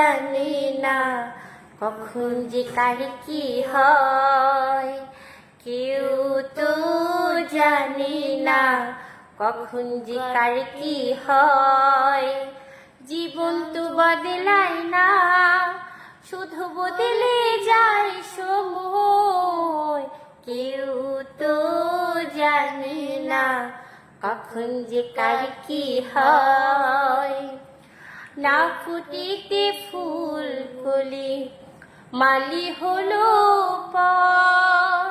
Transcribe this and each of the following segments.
জানি না কখন যে কার কি হয়। কেউ তো জানি না কখন যে কার কি হয়। জীবন তো বদলায় না, শুধু বদলে যায় সময়। কেউ তো জানি না কখন যে কার কি হয়। না ফুটিতে ফুল কলি মালি হলো পর।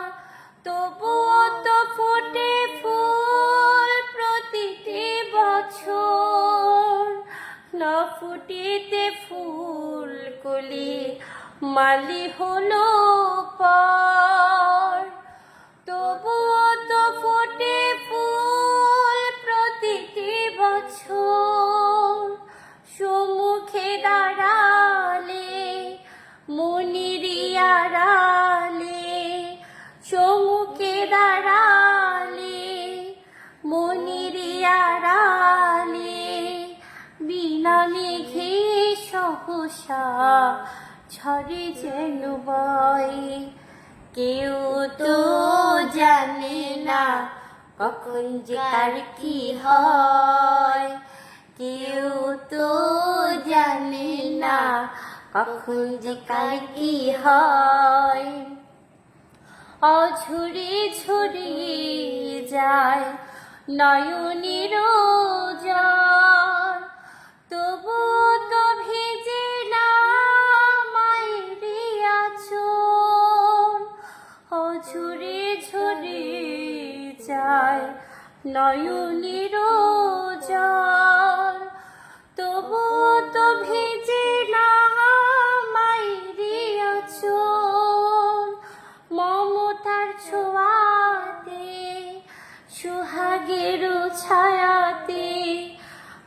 তবুও তো ফোটে ফুল প্রতিটি বছর। না ফুটিতে ফুল কলি মালি হলো পর। তবুও মনিরিয়ারালে বিনা মেঘে সহসা ঝরে যেন বয়। কেউ তো জানে না কখন যে কার কি হয়। কেউ তো জানে না কখন যে কার কি হয়। অঝুরে ঝরিয়ে যায় নয়নের তবু তো ভিজে না মায়েরে আচল অঝুরে ঝরিয়ে যায় নয়নের জল সুহাগের ছায়াতে,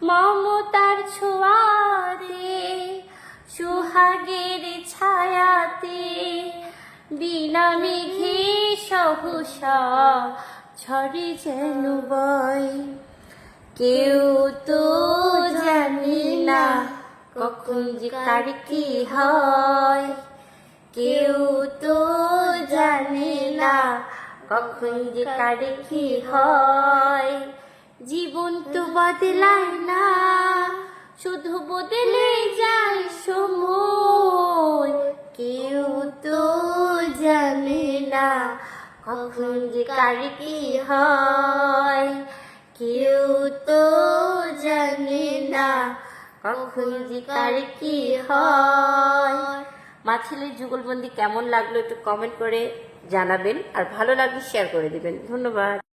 মমতার ছোঁয়াতে, সুহাগের ছায়াতে, বিনা মেঘে সহসা ঝরে যেন কেউ তো জানি না কখন যে কার কি হয়। কেউ তো কখন যে কার কি হয়? জীবন তো বদলায় না, শুধু বদলে যায় সময়। কেউ তো জানে না কখন যে কার কি হয়। কেউ তো জানে না কখন যে কার কি হয়। মা ছেলের যুগলবন্দি কেমন লাগল একটু কমেন্ট করে জানাবেন আর ভালো লাগলে শেয়ার করে দেবেন। ধন্যবাদ।